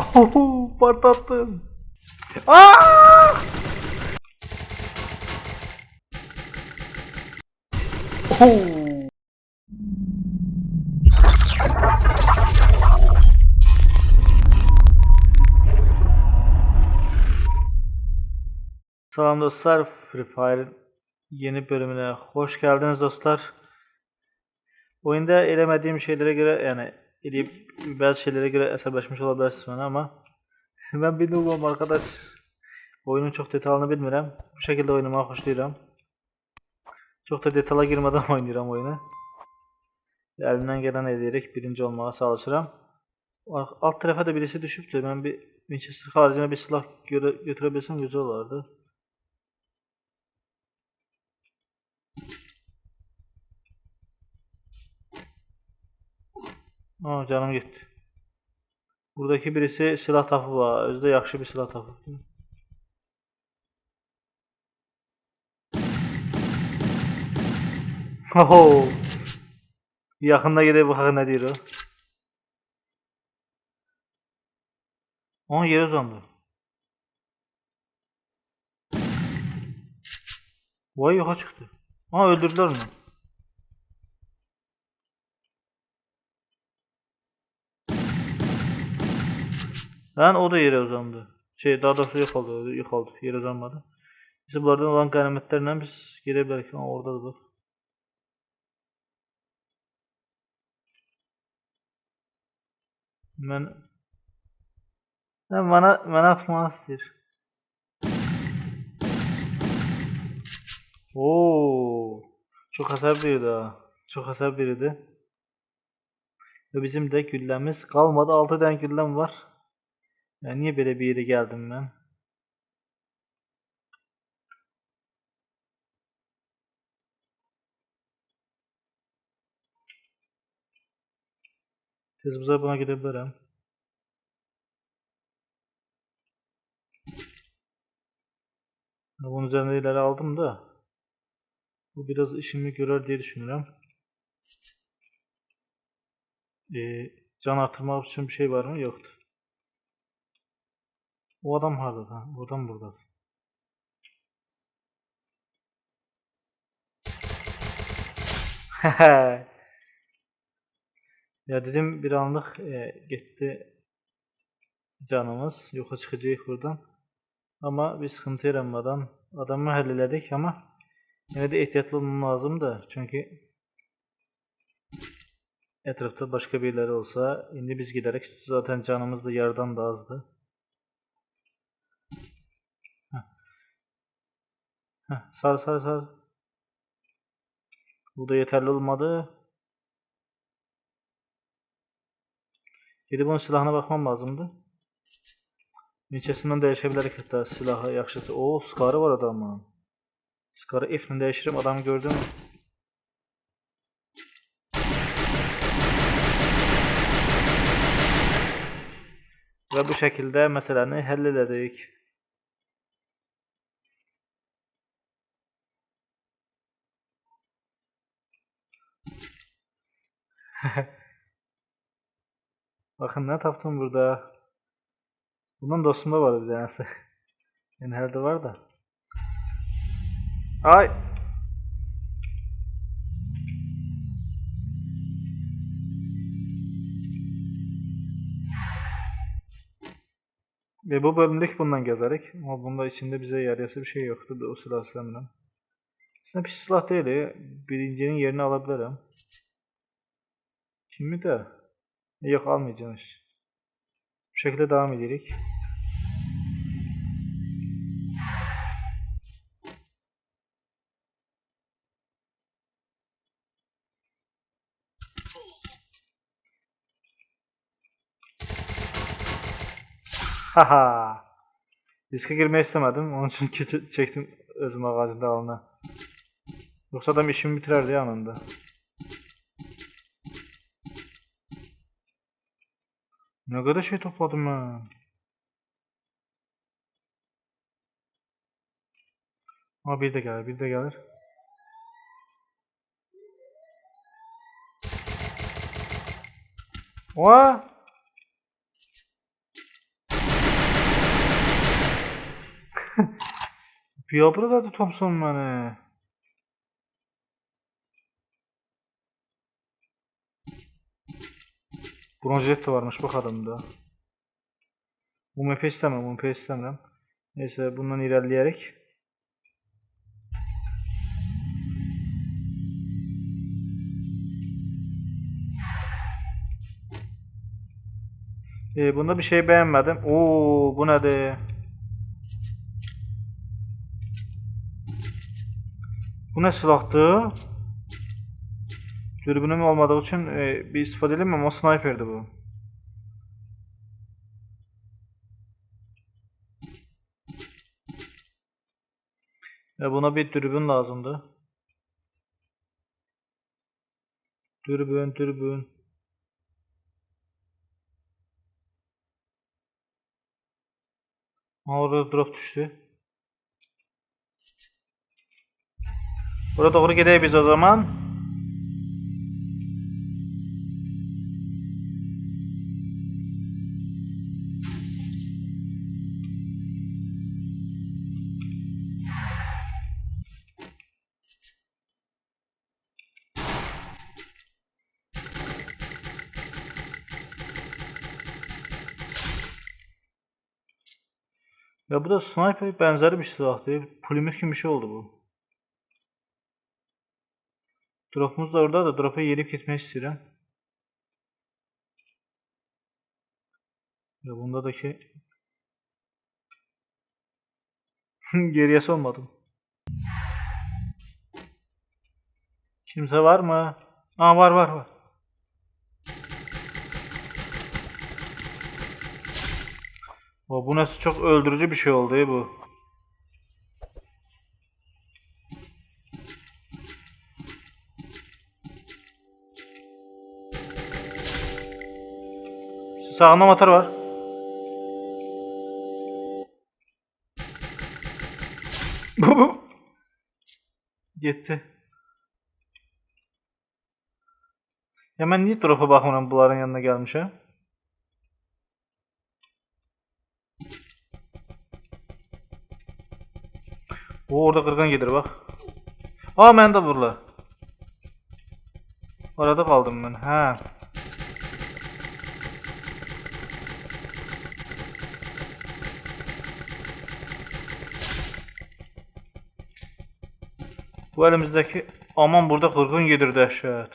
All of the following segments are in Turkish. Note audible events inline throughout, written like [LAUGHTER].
Oho, [LAUGHS] patlattım. Aa! Oho. Selam dostlar, Free Fire yeni bölümüne hoş geldiniz dostlar. Oyunda elemediğim şeylere göre yani eleyip bazı şeylere göre hesaplaşmış olabilirsiniz bana ama ben [LAUGHS] bir noobum arkadaş. Oyunun çok detayını bilmiyorum. Bu şekilde oynamayı hoşluyorum. Çok da detaya girmeden [LAUGHS] oynuyorum oyunu. Elimden gelen ederek birinci olmaya çalışırım. Alt tarafa da birisi düşüptü. Ben bir Winchester haricinde bir silah götürebilsem güzel olurdu. Aa canım gitti. Buradaki birisi silah tapı var. Özde yaxşı bir silah tapı. Oho. Yaxında gedib baxaq nə deyir o. Onun yeri uzandı. Vay yoxa çıxdı. Aa öldürdülər onu. Lan o da yere uzandı. Şey daha doğrusu yok oldu. Yok oldu. Yere uzanmadı. Biz bunlardan olan ganimetlerle biz girebiliriz. Ama orada da bak. Ben ben bana bana atma istəyir. Oo, çok hasar verdi ha. Çok hasar verdi. Ve bizim de güllemiz kalmadı. 6 tane güllem var. Ya niye böyle bir yere geldim ben? Tezbuza buna gidebilirim. Bunun üzerinde ileri aldım da. Bu biraz işimi görür diye düşünüyorum. Ee, can artırmak için bir şey var mı? Yoktu. O adam harada. Ha. O adam burada. [LAUGHS] ya dedim bir anlık e, gitti canımız. Yoxa çıkacağız buradan. Ama bir sıkıntı yaranmadan adamı hallederdik ama yine de ehtiyatlı olmam lazımdı. Çünkü etrafta başka birileri olsa şimdi biz giderek zaten canımız da yarıdan da azdı. Heh, sar sar sar. Bu da yeterli olmadı. Gidip onun silahına bakmam lazımdı. Neçəsindən dəyişə hatta silahı yaxşısı. O, skarı var adamın. Skarı F ilə dəyişirəm, adamı gördün mü? Və bu şəkildə məsələni həll elədik. [LAUGHS] Bakın ne taptım burada. Bunun dostumda var bir tanesi. [LAUGHS] Yani herhalde var da. Ay. Ve bu bölümdeki bundan gezerik. Ama bunda içinde bize yarayası bir şey yoktu o silah silahından. Aslında bir silah değil. Birincinin yerini alabilirim. Kimi de? Yok almayacağız. Bu şekilde devam edelim. Haha. Riske girmeyi istemedim. Onun için [LAUGHS] çektim özüm ağacında alına. Yoksa adam işimi bitirerdi anında. Ne kadar şey topladım ha. Ama bir de gelir, bir de gelir. Oha! [LAUGHS] bir yapıra da Thompson beni. Bronzet de varmış bak adamda. UMP istemem, UMP istemem. Neyse bundan ilerleyerek. Ee, bunda bir şey beğenmedim. Oo, bu nedir? Bu ne silahtı? Dürbünüm olmadığı için e, bir istifade edemem. O sniperdi bu. E, buna bir dürbün lazımdı. Dürbün, dürbün. Aa, orada drop düştü. Buraya doğru gidelim biz o zaman. Ya bu da sniper benzeri bir silahtı. Pulimir gibi bir şey oldu bu. Drop'umuz da orada da drop'a gelip gitmek istiyorum. Ya bunda da ki [LAUGHS] geriye sonmadım. Kimse var mı? Aa var var var. O bu nasıl çok öldürücü bir şey oldu ya bu. Sağında motor var. Gitti. Ya ben niye drop'a bakmıyorum bunların yanına gelmişim? O orada kırgın gelir bak. Aa ben de vurla. Orada kaldım ben. Ha. Bu elimizdeki aman burada kırgın gelir dehşet.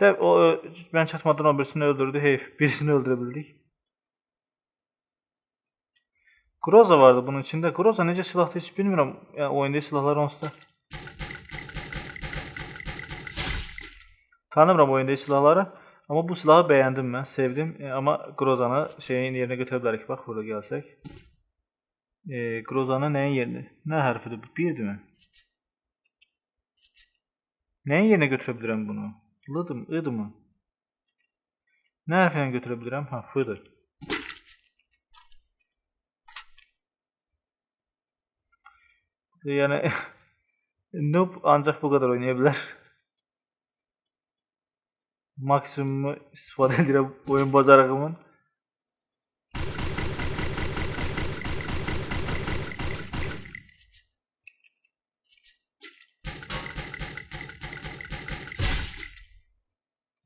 De ben çatmadan o birisini öldürdü. Heyf. Birisini öldürebildik. Groza vardı bunun içinde. Groza nece silahlı hiç bilmiyorum. Yani oyunda silahlar onsuz da. Tanımıram oyunda silahları. Ama bu silahı beğendim ben. Sevdim. E, ama Groza'nı şeyin yerine götürebilirik. Bak burada gelsek. E, Groza'nı neyin yerine? Ne harfidir bu? Bir değil mi? Neyin yerine götürebilirim bunu? Lıdım, ıdı mı? Ne harfiyle götürebilirim? Ha, fıdır. Yani [LAUGHS] noob ancak bu kadar oynayabilir. Maksimumu istifade edilen oyun bacarığımın.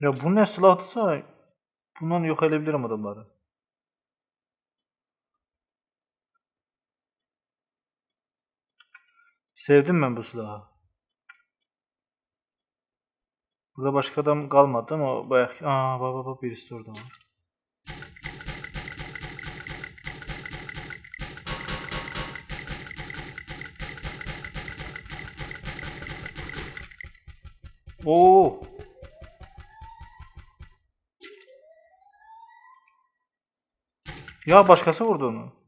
Ya bu ne silahtısa bundan yok edebilirim adamları. Sevdim ben bu silahı. Burada başka adam kalmadı ama bayağı... Aa baba baba birisi de orada var. Oo. Ya başkası vurdu onu.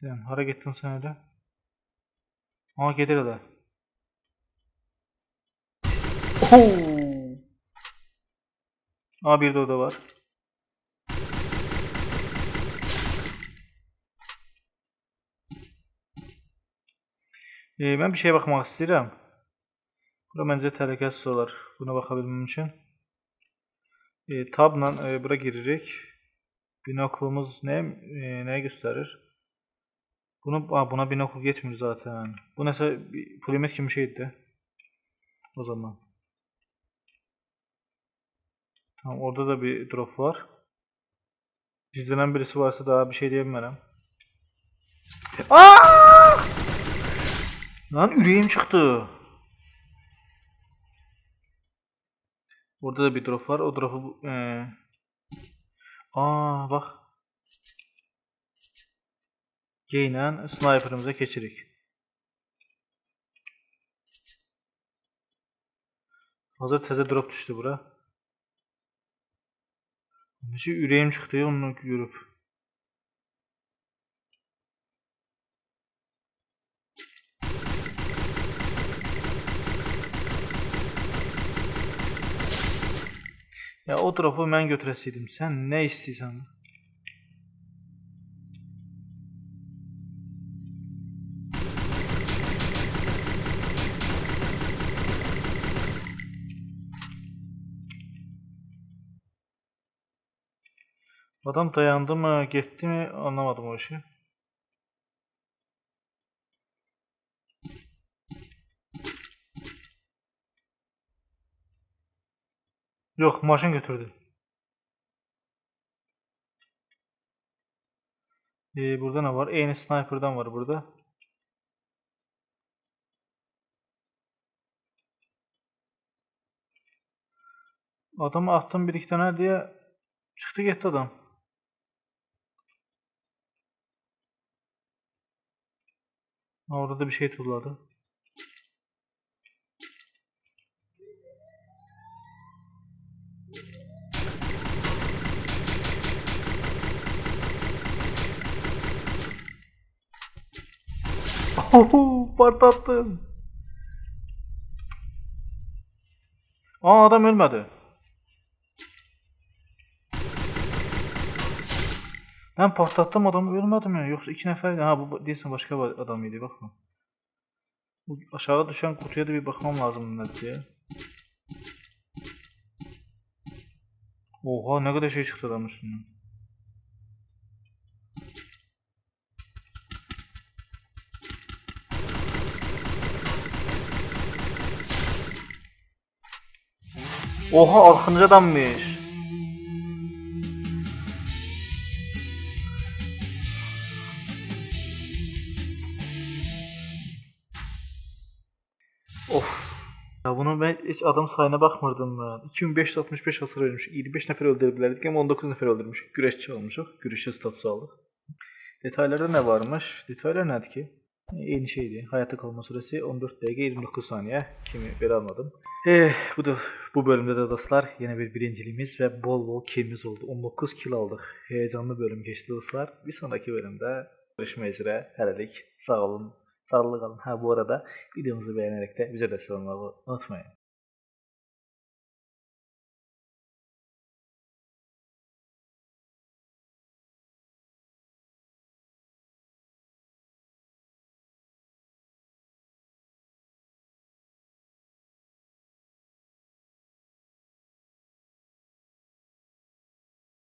Tamam, hara gittin sen öyle? Aa gelir hele. Aa bir de o da var. Ee, ben bir şeye bakmak istedim. Bura məncə təhlükəsiz olar. Buna baxa bilməm üçün. E, tabla e, bura giririk. Binoklumuz ne e, nəyi göstərir? Bunu a, buna binokul geçmir zaten. Bu nəsə bir pulimet kimi şeydi. O zaman. Tamam orada da bir drop var. Gizlenen birisi varsa daha bir şey diyemem. Aa! Lan yüreğim çıktı. Burada da bir drop var. O drop'u eee Aa bak. Geynen sniper'ımıza keçirik. Hazır teze drop düştü bura. Nece yüreğim çıktı ya onu görüp. Ya o drop'u mən götürəsiydim. Sən nə istəyirsən? Adam dayandı mı, gitti mi anlamadım o işi. Yok maşın götürdü. Ee, burada ne var? Aynı sniper'dan var burada. Adamı attım bir iki tane diye çıktı gitti adam. Orada da bir şey tulladı. Oho, patlattım. Aa adam ölmedi. Ben patlattım adamı ölmedi mi? Yoksa iki nefer ha bu değilsin başka bir adam idi bakma. Bu aşağı düşen kutuya da bir bakmam lazım ne diye. Oha ne kadar şey çıktı adamın üstünden. Oha altıncı adammış. Of. Ya bunu ben hiç adam sayına bakmırdım ben. 2565 hasar vermiş. 25 nefer öldürebilirdik ama 19 nefer öldürmüş. Güreşçi olmuşuk. Güreşçi statüsü aldık. Detaylarda ne varmış? Detaylar nedir ki? Yeni şeydi. Hayatta kalma süresi 14 dakika 29 saniye. Kimi bir almadım. Eh, bu da bu bölümde de dostlar yine bir birinciliğimiz ve bol bol killimiz oldu. 19 kill aldık. Heyecanlı bölüm geçti dostlar. Bir sonraki bölümde görüşmek üzere. Hələlik sağ olun. Sağlıklı kalın. Ha bu arada videomuzu beğenerek de bize destek olmayı unutmayın.